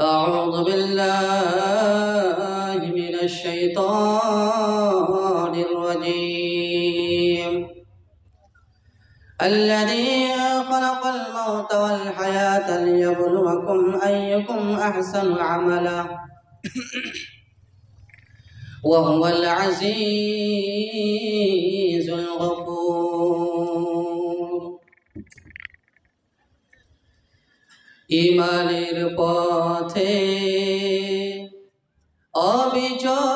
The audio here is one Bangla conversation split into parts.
أعوذ بالله من الشيطان الرجيم. الذي خلق الموت والحياة ليبلوكم أيكم أحسن عملا وهو العزيز الغفور. ইমানের পথে অবিচল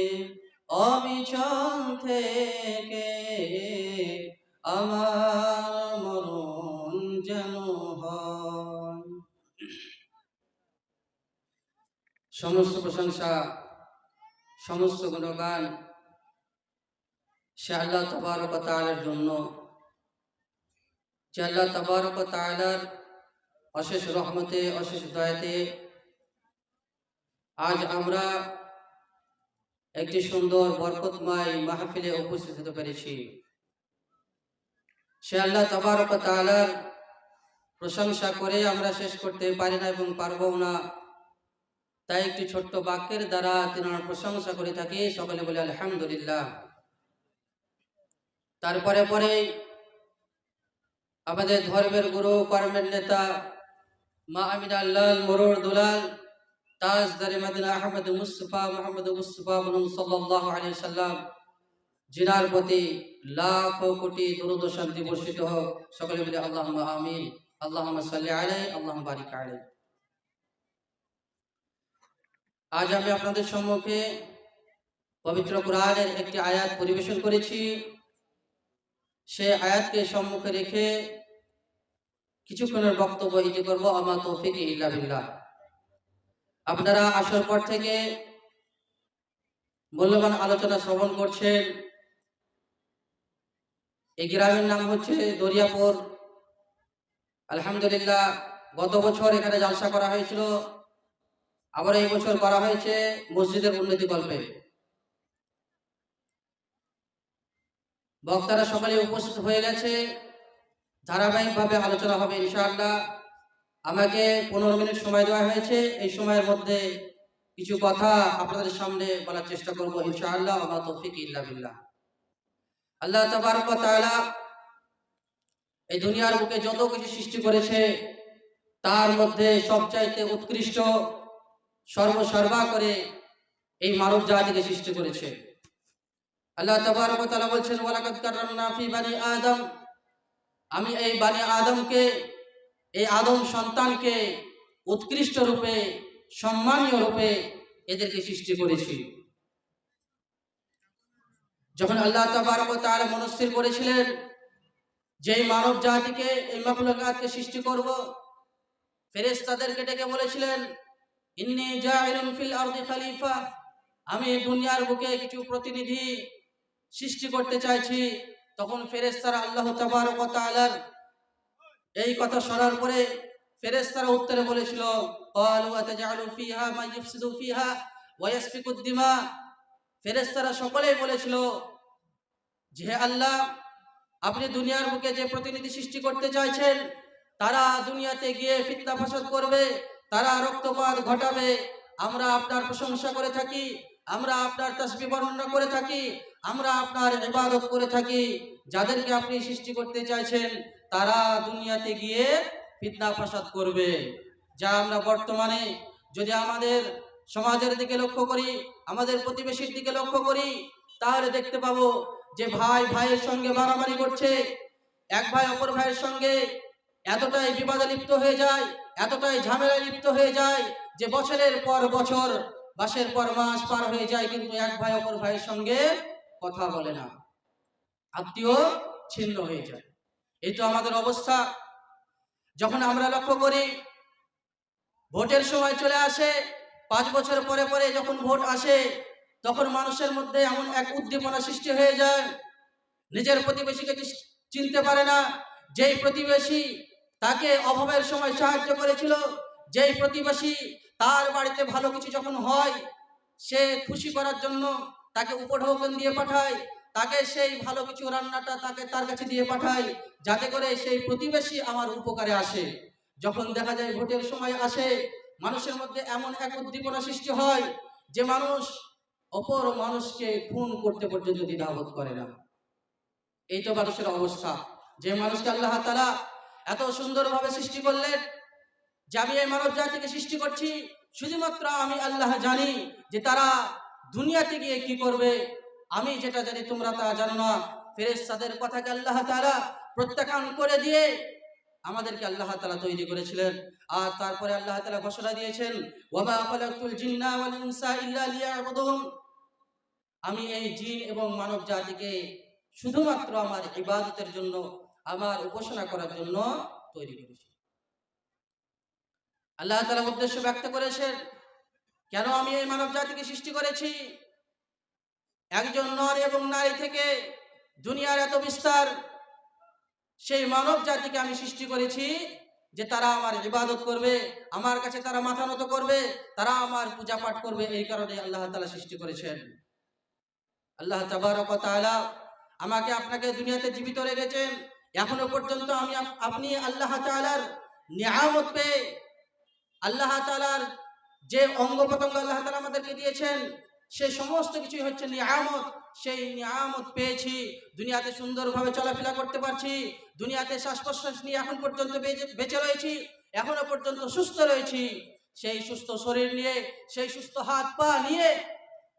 অবিচল থেকে আমার মরণ যেন সমস্ত প্রশংসা, সমস্ত গুণগান সে আল্লাহ তবারক তাআলার জন্য। যে আল্লাহ তবারক তাআলার অশেষ রহমতে, অশেষ দয়াতে আজ আমরা একটি সুন্দর বরকতময় মাহফিলে উপস্থিত হতে পেরেছি সে আল্লাহ তবারক তাআলার প্রশংসা করে আমরা শেষ করতে পারি না এবং পারব না। তাই একটি ছোট্ট বাক্যের দ্বারা তিনার প্রশংসা করে থাকি, সকলে বলে আলহামদুলিল্লাহ। তারপরে পরে আমাদের ধর্মের গুরু কর্মের নেতা মা আমিন আল্লাহ মরুর দুলাল তাজদারে মাদিনা আহমদ মুস্তফা মোহাম্মদ মুস্তফা বনুম সাল্লাল্লাহু আলাইহি সাল্লাম, জিনার প্রতি লাখ কোটি দুরুদ শান্তি বর্ষিত হোক। সকলে মিলে আল্লাহুম্মা আমিন, আল্লাহুম্মা সাল্লি আলাইহি, আল্লাহুম্মা বারিক আলাইহি। আজ আমি আপনাদের সম্মুখে পবিত্র কোরআনের একটি আয়াত পরিবেশন করেছি। সে আয়াতকে সম্মুখে রেখে কিছুক্ষণের বক্তব্য ইতি করব আমার তৌফিক ইল্লা আপনারা আসার পর থেকে মূল্যবান আলোচনা শ্রবণ করছেন। এই গ্রামের নাম হচ্ছে দরিয়াপুর। আলহামদুলিল্লাহ, গত বছর এখানে জালসা করা হয়েছিল। আবার এই বছর করা হয়েছে মসজিদের উন্নতি কল্পে। বক্তারা সকালে উপস্থিত হয়ে গেছে। ধারাবাহিকভাবে আলোচনা হবে ইনশাআল্লাহ। আমাকে পনেরো মিনিট সময় দেওয়া হয়েছে। এই সময়ের মধ্যে কিছু কথা আপনাদের সামনে বলার চেষ্টা করব, ইনশাআল্লাহ আমার তৌফিক ইল্লা বিল্লাহ। আল্লাহ তাবারক তাআলা এই দুনিয়ার বুকে যত কিছু সৃষ্টি করেছে, তার মধ্যে সবচাইতে উৎকৃষ্ট, সর্বসর্বা করে এই মানব জাতিকে সৃষ্টি করেছে। আল্লাহ তাবারক বলছেন বানি আদম। আমি এই বানি আদমকে এই আদম সন্তানকে উৎকৃষ্ট রূপে, সম্মানীয় রূপে এদেরকে সৃষ্টি করেছি যখন আল্লাহ তাবারক মনস্থির করেছিলেন যে মানব জাতিকে, এই মাখলুকাতকে সৃষ্টি করব, ফেরেশতাদেরকে ডেকে বলেছিলেন, ইন্নী আমি দুনিয়ার বুকে কিছু প্রতিনিধি সৃষ্টি করতে চাইছি। তখন ফেরেশতারা আল্লাহ তাবারক এই কথা শোনার পরে ফেরেশতারা উত্তরে বলেছিল ফেরেশতারা সকলেই বলেছিল, যে আল্লাহ, আপনি দুনিয়ার বুকে যে প্রতিনিধি সৃষ্টি করতে চাইছেন, তারা দুনিয়াতে গিয়ে ফিতনা ফাসাদ করবে, তারা রক্তপাত ঘটাবে। আমরা আপনার প্রশংসা করে থাকি, আমরা আপনার তসবি বর্ণনা করে থাকি, আমরা আপনার ইবাদত করে থাকি। যাদেরকে আপনি সৃষ্টি করতে চাইছেন তারা দুনিয়াতে গিয়ে ফিতনা ফাসাদ করবে। যা আমরা বর্তমানে যদি আমাদের সমাজের দিকে লক্ষ্য করি, আমাদের প্রতিবেশীর দিকে লক্ষ্য করি, তাহলে দেখতে পাবো যে ভাই ভাইয়ের সঙ্গে মারামারি করছে, এক ভাই অপর ভাইয়ের সঙ্গে এতটাই বিবাদে লিপ্ত হয়ে যায়, এতটাই ঝামেলায় লিপ্ত হয়ে যায় যে বছরের পর বছর, মাসের পর মাস পার হয়ে যায় কিন্তু এক ভাই অপর ভাইয়ের সঙ্গে কথা বলে না। আত্মীয় ছিন্ন হয়ে যায়। এই তো আমাদের অবস্থা। যখন আমরা লক্ষ্য করি, ভোটের সময় চলে আসে, পাঁচ বছর পরে পরে যখন ভোট আসে, তখন মানুষের মধ্যে এমন এক উদ্দীপনা সৃষ্টি হয়ে যায়। নিজের প্রতিবেশীকে চিনতে পারে না। যেই প্রতিবেশী তাকে অভাবের সময় সাহায্য করেছিল, যেই প্রতিবেশী তার বাড়িতে ভালো কিছু যখন হয়, সে খুশি করার জন্য তাকে উপঢৌকন দিয়ে পাঠায়। তাকে সেই ভালো কিছু রান্নাটা তাকে তার কাছে দিয়ে পাঠাই, যাতে করে সেই প্রতিবেশী আমার উপকারে আসে। যখন দেখা যায় ভোটের সময় আসে, মানুষের মধ্যে এমন এক উদ্দীপনা সৃষ্টি হয় যে মানুষ অপর মানুষকে খুন করতে পর্যন্ত দ্বিধাবোধ করে না। এই তো মানুষের অবস্থা। যে মানুষকে আল্লাহ তালা এত সুন্দরভাবে সৃষ্টি করলেন যে আমি এই মানব জাতিকে সৃষ্টি করছি, শুধুমাত্র আমি আল্লাহ জানি যে তারা দুনিয়াতে গিয়ে কি করবে আমি যেটা জানি তোমরা তা জানো না। ফেরেশতাদের কথাকে আল্লাহ তারা প্রত্যাখ্যান করে দিয়ে আমাদেরকে আল্লাহ তালা তৈরি করেছিলেন। আর তারপরে আল্লাহ তালা ঘোষণা দিয়েছেন জিন্না আমি এই জিন এবং মানব জাতিকে শুধুমাত্র আমার ইবাদতের জন্য, আমার উপাসনা করার জন্য তৈরি করেছি। আল্লাহ তালা উদ্দেশ্য ব্যক্ত করেছেন, কেন আমি এই মানব জাতিকে সৃষ্টি করেছি? একজন নর এবং নারী থেকে দুনিয়ার এত বিস্তার, সেই মানব জাতিকে আমি সৃষ্টি করেছি যে তারা আমার ইবাদত করবে, আমার কাছে তারা মাথা নত করবে, তারা আমার পূজা পাঠ করবে, এই কারণে আল্লাহ তালা সৃষ্টি করেছেন। আল্লাহ তাআলা আমাকে আপনাকে দুনিয়াতে জীবিত রেখেছেন। এখনও পর্যন্ত আমি আপ- আপনি আল্লাহ তাআলার নিয়ামত পেয়ে, আল্লাহ তাআলার যে অঙ্গ প্রত্যঙ্গ আল্লাহ তালা আমাদেরকে দিয়েছেন সে সমস্ত কিছুই হচ্ছে নিয়ামত। সেই নিয়ামত পেয়েছি। দুনিয়াতে সুন্দরভাবে চলাফেরা করতে পারছি। দুনিয়াতে শ্বাস প্রশ্বাস নিয়ে এখন পর্যন্ত বেঁচে- রয়েছি। এখনও পর্যন্ত সুস্থ রয়েছি। সেই সুস্থ শরীর নিয়ে, সেই সুস্থ হাত পা নিয়ে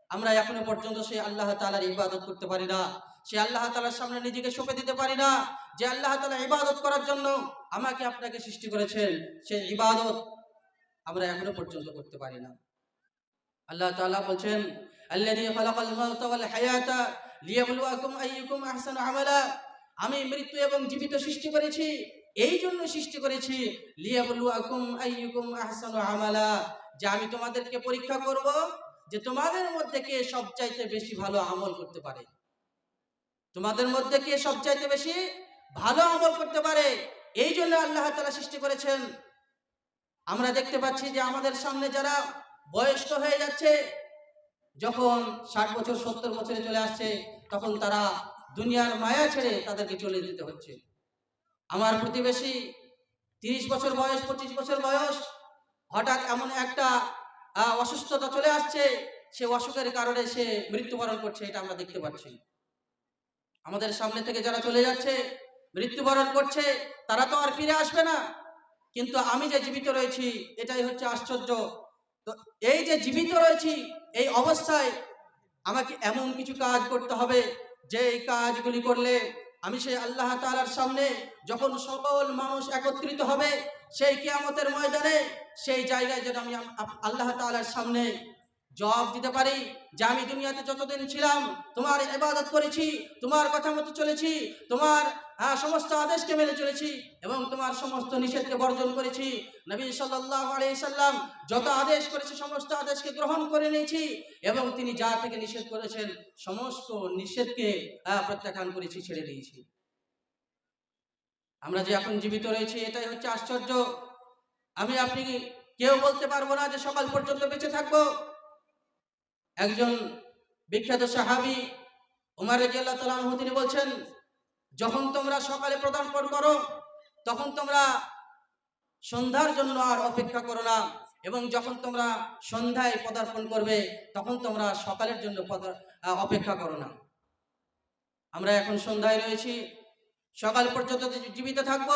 আমরা এখনও পর্যন্ত সেই আল্লাহ তালার ইবাদত করতে পারি না। সে আল্লাহ তালার সামনে নিজেকে সঁপে দিতে পারি না। যে আল্লাহ তালা ইবাদত করার জন্য আমাকে আপনাকে সৃষ্টি করেছেন, সেই ইবাদত আমরা এখনও পর্যন্ত করতে পারি না। আল্লাহ তাআলা বলছেন, আল্লাযী খালাকাল মাউতা ওয়াল হায়াতা লিয়াবলুয়াকুম আইয়ুকুম আহসানু আমালা। আমি মৃত্যু এবং জীবিত সৃষ্টি করেছি, এই জন্য সৃষ্টি করেছি, লিয়াবলুয়াকুম আইয়ুকুম আহসানু আমালা। যে আমি তোমাদেরকে পরীক্ষা করব যে তোমাদের মধ্যে কে সবচাইতে বেশি ভালো আমল করতে পারে। তোমাদের মধ্যে কে সবচাইতে বেশি ভালো আমল করতে পারে, এই জন্য আল্লাহ তাআলা সৃষ্টি করেছেন। আমরা দেখতে পাচ্ছি যে আমাদের সামনে যারা বয়স্ক হয়ে যাচ্ছে, যখন ষাট বছর, সত্তর বছরে চলে আসছে, তখন তারা দুনিয়ার মায়া ছেড়ে তাদেরকে চলে যেতে হচ্ছে। আমার প্রতিবেশী তিরিশ বছর বয়স, পঁচিশ বছর বয়স, হঠাৎ এমন একটা অসুস্থতা চলে আসছে, সে অসুখের কারণে সে মৃত্যুবরণ করছে, এটা আমরা দেখতে পাচ্ছি। আমাদের সামনে থেকে যারা চলে যাচ্ছে, মৃত্যুবরণ করছে, তারা তো আর ফিরে আসবে না। কিন্তু আমি যে জীবিত রয়েছি, এটাই হচ্ছে আশ্চর্য। তো এই যে জীবিত রয়েছি, এই অবস্থায় আমাকে এমন কিছু কাজ করতে হবে যে এই কাজগুলি করলে আমি সেই আল্লাহ তালার সামনে যখন সকল মানুষ একত্রিত হবে, সেই কিয়ামতের ময়দানে সেই জায়গায় যেন আমি আল্লাহ তালার সামনে জবাব দিতে পারি যে আমি দুনিয়াতে যতদিন ছিলাম তোমার ইবাদত করেছি তোমার কথা মতো চলেছি তোমার আহ, সমস্ত আদেশকে মেনে চলেছি এবং তোমার সমস্ত নিষেধকে বর্জন করেছি। নবী আলাইহি সাল্লাম যত আদেশ করেছে সমস্ত আদেশকে গ্রহণ করে নিয়েছি এবং তিনি যা থেকে নিষেধ করেছেন সমস্ত নিষেধকে আহ, প্রত্যাখ্যান করেছি ছেড়ে দিয়েছি। আমরা যে এখন জীবিত রয়েছি এটাই হচ্ছে আশ্চর্য। আমি আপনি কেউ বলতে পারব না যে সকাল পর্যন্ত বেঁচে থাকব। একজন বিখ্যাত সাহাবী উমার রাদিয়াল্লাহু তাআলা আনহু, তিনি বলছেন, যখন তোমরা সকালে পদার্পণ করো তখন তোমরা সন্ধ্যার জন্য আর অপেক্ষা করো না এবং যখন তোমরা সন্ধ্যায় পদার্পণ করবে, তখন তোমরা সকালের জন্য অপেক্ষা করো না। আমরা এখন সন্ধ্যায় রয়েছি, সকাল পর্যন্ত জীবিত থাকব,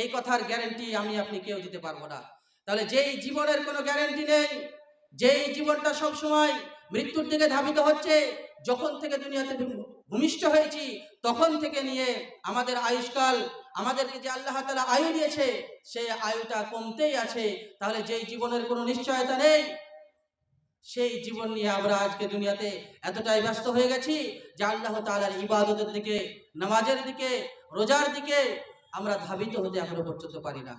এই কথার গ্যারেন্টি আমি আপনি কেউ দিতে পারব না। তাহলে যেই জীবনের কোনো গ্যারেন্টি নেই যেই জীবনটা সব সময় মৃত্যুর দিকে ধাবিত হচ্ছে, যখন থেকে দুনিয়াতে ভূমিষ্ঠ হয়েছি, তখন থেকে নিয়ে আমাদের আয়ুষ্কাল, আমাদেরকে যে আল্লাহ তালা আয়ু দিয়েছে, সেই আয়ুটা কমতেই আছে। তাহলে যেই জীবনের কোনো নিশ্চয়তা নেই, সেই জীবন নিয়ে আমরা আজকে দুনিয়াতে এতটাই ব্যস্ত হয়ে গেছি যে আল্লাহ তালার ইবাদতের দিকে, নামাজের দিকে, রোজার দিকে আমরা ধাবিত হতে এখনও পর্যন্ত পারি না।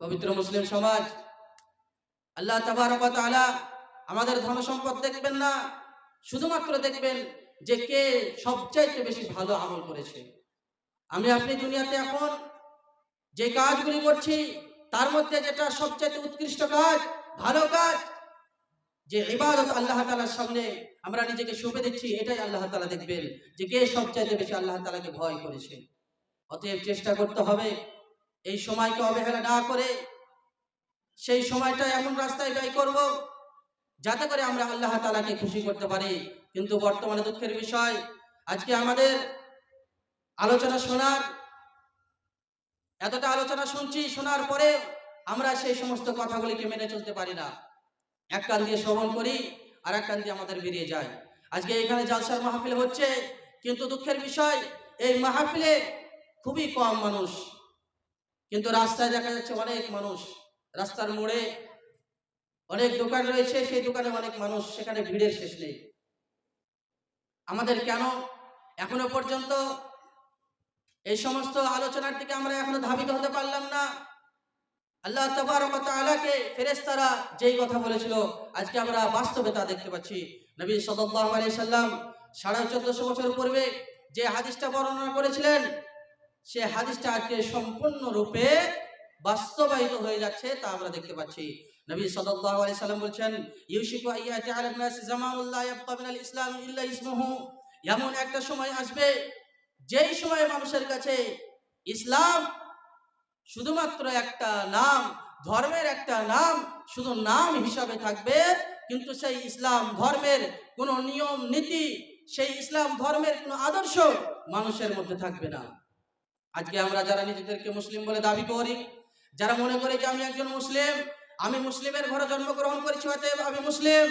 পবিত্র মুসলিম সমাজ আল্লাহ তাবারক ওয়া তাআলা আমাদের ধন সম্পদ দেখবেন না। শুধুমাত্র দেখবেন যে কে সবচাইতে বেশি ভালো আমল করেছে। আমি আপনি দুনিয়াতে এখন যে কাজগুলি করছি, তার মধ্যে যেটা সবচাইতে উৎকৃষ্ট কাজ, ভালো কাজ, যে ইবাদত আল্লাহ তাআলার সামনে আমরা নিজেকে শোভে দিচ্ছি, এটাই আল্লাহ তালা দেখবেন যে কে সবচাইতে বেশি আল্লাহ তালাকে ভয় করেছে। অতএব চেষ্টা করতে হবে এই সময়কে অবহেলা না করে সেই সময়টা এমন রাস্তায় ব্যয় করব যাতে করে আমরা আল্লাহ তালাকে খুশি করতে পারি। কিন্তু বর্তমানে দুঃখের বিষয়, আজকে আমাদের আলোচনা শোনার, এতটা আলোচনা শুনছি, শোনার পরে আমরা সেই সমস্ত কথাগুলিকে মেনে চলতে পারি না। এক কান দিয়ে শ্রবণ করি, আর এক কান দিয়ে আমাদের বেরিয়ে যায়। আজকে এখানে জালসার মাহফিল হচ্ছে, কিন্তু দুঃখের বিষয়, এই মাহফিলে খুবই কম মানুষ, কিন্তু রাস্তায় দেখা যাচ্ছে অনেক মানুষ। রাস্তার মোড়ে অনেক দোকান রয়েছে, সেই দোকানে অনেক মানুষ, সেখানে ভিড়ের শেষ নেই। আমাদের কেন এখনও পর্যন্ত এই সমস্ত আলোচনার দিকে আমরা এখনও ধাবিত হতে পারলাম না? আল্লাহ তাবারক ফেরেশতারা যেই কথা বলেছিল, আজকে আমরা বাস্তবে তা দেখতে পাচ্ছি। নবী সাল্লাল্লাহু আলাইহি সাল্লাম সাড়ে চোদ্দশো বছর পূর্বে যে হাদিসটা বর্ণনা করেছিলেন, সে হাদিসটা আজকে সম্পূর্ণরূপে বাস্তবায়িত হয়ে যাচ্ছে তা আমরা দেখতে পাচ্ছি। নবী সাল্লাল্লাহু আলাইহি সাল্লাম বলছেন, ইউশিকু আইয়াতি আলা নাস জামানুল ইসলাম ইল্লা ইসমুহু। এমন একটা সময় আসবে, যেই সময় মানুষের কাছে ইসলাম শুধুমাত্র একটা নাম, ধর্মের একটা নাম, শুধু নাম হিসাবে থাকবে, কিন্তু সেই ইসলাম ধর্মের কোনো নিয়ম, নীতি, সেই ইসলাম ধর্মের কোনো আদর্শ মানুষের মধ্যে থাকবে না। আজকে আমরা যারা নিজেদেরকে মুসলিম বলে দাবি করি যারা মনে করে যে আমি একজন মুসলিম, আমি মুসলিমের ঘরে জন্মগ্রহণ করেছি, অতএব আমি মুসলিম।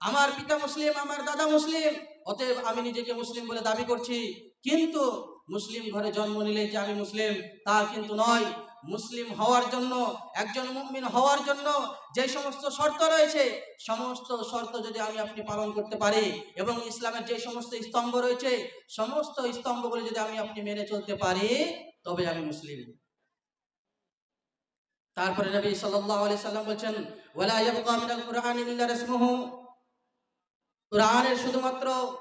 আমার পিতা মুসলিম, আমার দাদা মুসলিম, অতএব আমি নিজেকে মুসলিম বলে দাবি করছি। কিন্তু মুসলিম ঘরে জন্ম নিলে যে আমি মুসলিম, তা কিন্তু নয়। মুসলিম হওয়ার জন্য, একজন মুমিন হওয়ার জন্য যে সমস্ত শর্ত রয়েছে, সমস্ত শর্ত যদি আমি আপনি পালন করতে পারি এবং ইসলামের যে সমস্ত স্তম্ভ রয়েছে, সমস্ত স্তম্ভগুলি যদি আমি আপনি মেনে চলতে পারি, তবে আমি মুসলিম। তারপরে নবী সাল্লাল্লাহু আলাইহি সাল্লাম বলেন ওয়ালা ইয়াবকা কুরআনি ইল্লা রাসমুহু। শুধুমাত্র,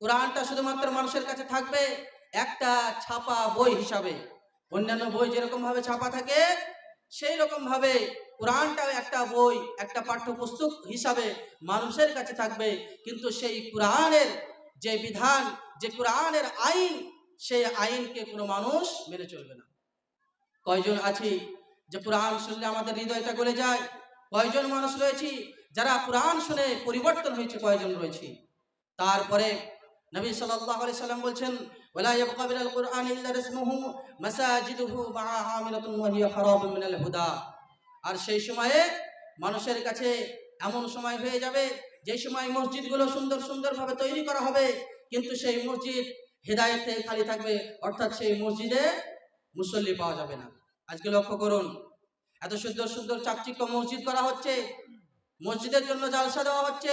কোরআনটা শুধুমাত্র মানুষের কাছে থাকবে একটা ছাপা বই হিসাবে। অন্যান্য বই যেরকম ভাবে ছাপা থাকে সেই রকম ভাবে কোরআনটাও একটা বই, একটা পাঠ্যপুস্তক হিসাবে মানুষের কাছে থাকবে। কিন্তু সেই কোরআনের যে বিধান, যে কোরআনের আইন, সেই আইনকে কোনো মানুষ মেনে চলবে না। কয়জন আছি? যে কোরআন শুনলে আমাদের হৃদয়টা গলে যায়। কয়জন মানুষ রয়েছি? যারা কোরআন শুনে পরিবর্তন হয়েছে, কয়জন রয়েছে? তারপরে নবী আলাইহি সাল্লাম বলছেন আর সেই সময়ে মানুষের কাছে এমন সময় হয়ে যাবে, যে সময় মসজিদগুলো সুন্দর সুন্দরভাবে তৈরি করা হবে, কিন্তু সেই মসজিদ হেদায়েতে খালি থাকবে, অর্থাৎ সেই মসজিদে মুসল্লি পাওয়া যাবে না। আজকে লক্ষ্য করুন এত সুন্দর সুন্দর চাকচিক্য মসজিদ করা হচ্ছে। মসজিদের জন্য জালসা দেওয়া হচ্ছে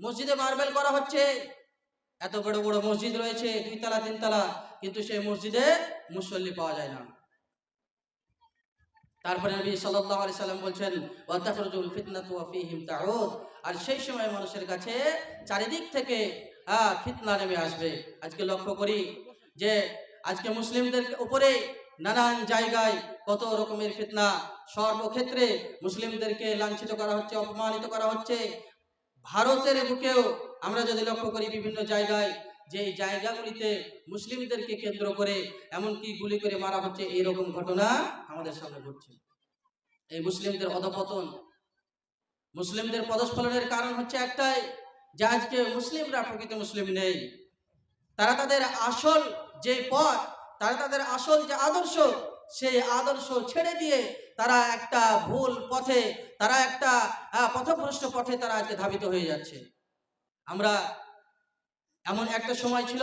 মসজিদে মার্বেল করা হচ্ছে। এত বড় বড় মসজিদ রয়েছে দুই তলা তিন তলা কিন্তু সেই মসজিদে মুসল্লি পাওয়া যায় না। তারপরে নবী সাল্লাল্লাহু সাল্লাম বলছেন ওয়া তাখরুজুল ফিতনাতু ওয়া আর সেই সময় মানুষের কাছে চারিদিক থেকে আহ, ফিতনা নেমে আসবে। আজকে লক্ষ্য করি যে আজকে মুসলিমদের উপরে নানান জায়গায় কত রকমের ফিতনা। সর্বক্ষেত্রে মুসলিমদেরকে লাঞ্ছিত করা হচ্ছে, অপমানিত করা হচ্ছে। ভারতের বুকেও আমরা যদি লক্ষ্য করি বিভিন্ন জায়গায়, যে জায়গাগুলিতে মুসলিমদেরকে কেন্দ্র করে এমনকি গুলি করে মারা হচ্ছে, এইরকম ঘটনা আমাদের সামনে ঘটছে। এই মুসলিমদের অধপতন, মুসলিমদের পদস্খলনের কারণ হচ্ছে একটাই, যে আজকে মুসলিমরা প্রকৃত মুসলিম নেই। তারা তাদের আসল যে পথ, তারা তাদের আসল যে আদর্শ সেই আদর্শ ছেড়ে দিয়ে তারা একটা ভুল পথে, তারা একটা পথভ্রষ্ট পথে তারা আজকে ধাবিত হয়ে যাচ্ছে। আমরা এমন একটা সময় ছিল,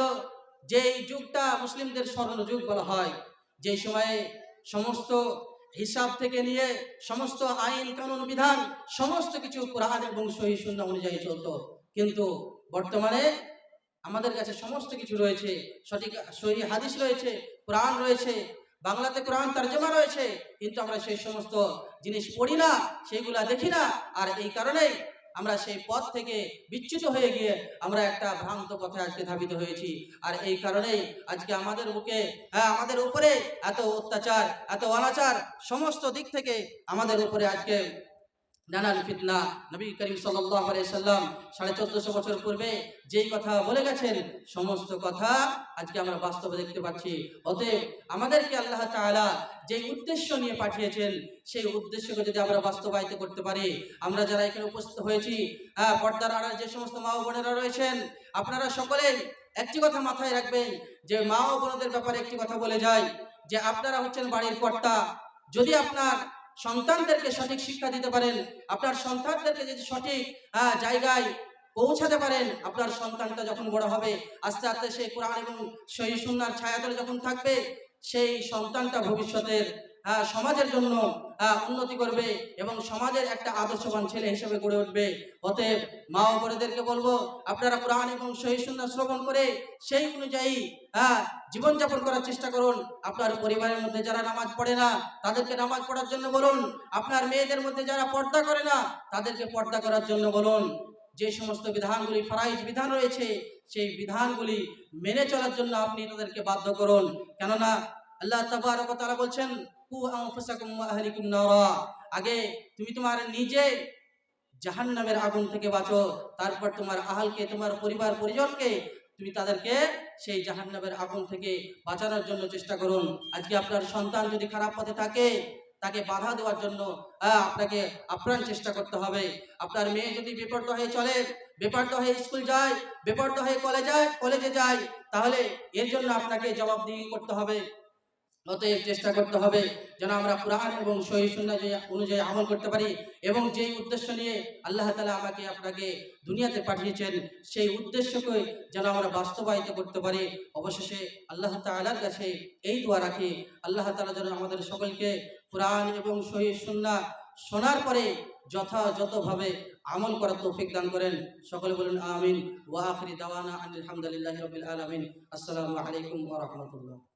যেই যুগটা মুসলিমদের স্মরণ যুগ বলা হয়। যেই সময়ে সমস্ত হিসাব থেকে নিয়ে সমস্ত আইন, কানুন, বিধান, সমস্ত কিছু কোরআন এবং সহি শূন্য অনুযায়ী চলতো। কিন্তু বর্তমানে আমাদের কাছে সমস্ত কিছু রয়েছে, সঠিক, সহি হাদিস রয়েছে, কোরআন রয়েছে বাংলাতে কোরআন তর্জমা রয়েছে, কিন্তু আমরা সেই সমস্ত জিনিস পড়ি না, সেইগুলা দেখি না, আর এই কারণেই আমরা সেই পথ থেকে বিচ্যুত হয়ে গিয়ে আমরা একটা ভ্রান্ত পথে আজকে ধাবিত হয়েছি। আর এই কারণেই আজকে আমাদের বুকে হ্যাঁ আমাদের উপরে এত অত্যাচার, এত অনাচার, সমস্ত দিক থেকে আমাদের উপরে আজকে নানান ফিতনা। নবী করিম সাল্লাম সাড়ে চোদ্দশো বছর পূর্বে যেই কথা বলে গেছেন, সমস্ত কথা আজকে আমরা বাস্তবে দেখতে পাচ্ছি। অতএব আমাদেরকে আল্লাহ তাআলা যে উদ্দেশ্য নিয়ে পাঠিয়েছেন, সেই উদ্দেশ্যকে যদি আমরা বাস্তবায়িত করতে পারি, আমরা যারা এখানে উপস্থিত হয়েছি হ্যাঁ পর্দার আড়ার যে সমস্ত মা বোনেরা রয়েছেন, আপনারা সকলেই একটি কথা মাথায় রাখবেন যে মা ও বোনদের ব্যাপারে একটি কথা বলে যায় যে আপনারা হচ্ছেন বাড়ির কর্তা। যদি আপনার সন্তানদেরকে সঠিক শিক্ষা দিতে পারেন, আপনার সন্তানদেরকে যদি সঠিক জায়গায় পৌঁছাতে পারেন, আপনার সন্তানটা যখন বড় হবে, আস্তে আস্তে সেই কোরআন এবং সহি সুন্নার ছায়াতলে যখন থাকবে, সেই সন্তানটা ভবিষ্যতের সমাজের জন্য উন্নতি করবে এবং সমাজের একটা আদর্শবান ছেলে হিসেবে গড়ে উঠবে। অতএব মা বোনেদেরকে বলব, আপনারা কোরআন এবং সহি সুন্না শ্রবণ করে সেই অনুযায়ী জীবনযাপন করার চেষ্টা করুন। আপনার পরিবারের মধ্যে যারা নামাজ পড়ে না, তাদেরকে নামাজ পড়ার জন্য বলুন। আপনার মেয়েদের মধ্যে যারা পর্দা করে না, তাদেরকে পর্দা করার জন্য বলুন। যে সমস্ত বিধানগুলি, ফরাইজ বিধান রয়েছে, সেই বিধানগুলি মেনে চলার জন্য আপনি তাদেরকে বাধ্য করুন। কেননা আল্লাহ তাবারক তাআলা বলছেন আগে তুমি তোমার নিজে জাহান্নামের আগুন থেকে বাঁচো, তারপর তোমার আহালকে, তোমার পরিবার পরিজনকে তুমি তাদেরকে সেই জাহান্নামের আগুন থেকে বাঁচানোর জন্য চেষ্টা করুন। আজকে আপনার সন্তান যদি খারাপ পথে থাকে, তাকে বাধা দেওয়ার জন্য আপনাকে আপ্রাণ চেষ্টা করতে হবে। আপনার মেয়ে যদি বেপর্দ হয়ে চলে বেপর্দ হয়ে স্কুল যায় বেপর্দ হয়ে কলেজ যায়, কলেজে যায়, তাহলে এর জন্য আপনাকে জবাবদিহি করতে হবে। অতএব চেষ্টা করতে হবে যেন আমরা কোরআন এবং সহি সুন্নাহ যে অনুযায়ী আমল করতে পারি এবং যেই উদ্দেশ্য নিয়ে আল্লাহ তালা আমাকে আপনাকে দুনিয়াতে পাঠিয়েছেন, সেই উদ্দেশ্যকে যেন আমরা বাস্তবায়িত করতে পারি। অবশেষে আল্লাহ তালার কাছে এই দোয়া রাখি, আল্লাহ তালা যেন আমাদের সকলকে কোরআন এবং সহি সুন্নাহ শোনার পরে যথাযথভাবে আমল করার তৌফিক দান করেন। সকলে বলুন আমিন। ওয়া আখিরি দাওয়ানা আলহামদুলিল্লাহি রাব্বিল আলামিন। আসসালামু আলাইকুম ওয়া রাহমাতুল্লাহ।